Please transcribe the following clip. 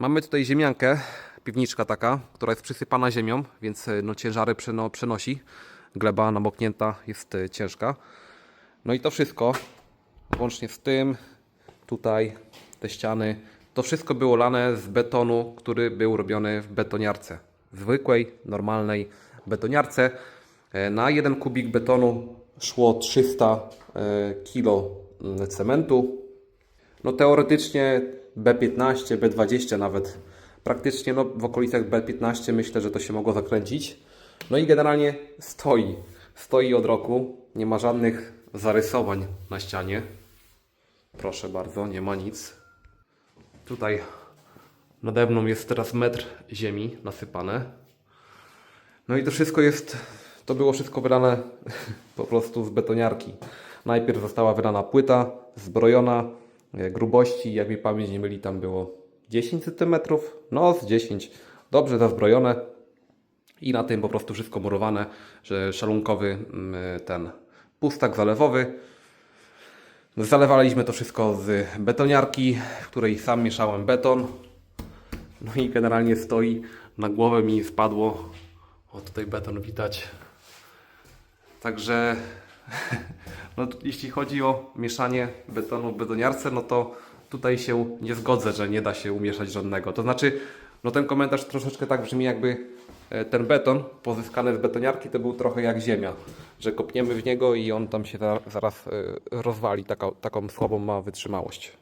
Mamy tutaj ziemiankę, piwniczka taka, która jest przysypana ziemią, więc e, no, ciężary przeno, przenosi. Gleba namoknięta jest e, ciężka. No i to wszystko, łącznie z tym, tutaj te ściany, to wszystko było lane z betonu, który był robiony w betoniarce. Zwykłej, normalnej betoniarce. E, Na jeden kubik betonu szło 300 e, kilo mm, cementu. No teoretycznie B15, B20 nawet. Praktycznie no, w okolicach B15 myślę, że to się mogło zakręcić. No i generalnie stoi. Stoi od roku. Nie ma żadnych zarysowań na ścianie. Proszę bardzo, nie ma nic. Tutaj nade mną jest teraz metr ziemi nasypane. No i to wszystko jest, to było wszystko wydane po prostu z betoniarki. Najpierw została wydana płyta zbrojona grubości, jak mi pamięć nie myli, tam było 10 cm, no z 10, dobrze zazbrojone i na tym po prostu wszystko murowane, że szalunkowy mm, ten pustak zalewowy. Zalewaliśmy to wszystko z betoniarki, w której sam mieszałem beton. No i generalnie stoi, na głowę mi spadło. O, tutaj beton widać. Także no, jeśli chodzi o mieszanie betonu w betoniarce, no to tutaj się nie zgodzę, że nie da się umieszać żadnego. To znaczy, no ten komentarz troszeczkę tak brzmi, jakby e, ten beton pozyskany z betoniarki to był trochę jak ziemia, że kopniemy w niego i on tam się za- zaraz e, rozwali, taka, taką słabą ma wytrzymałość.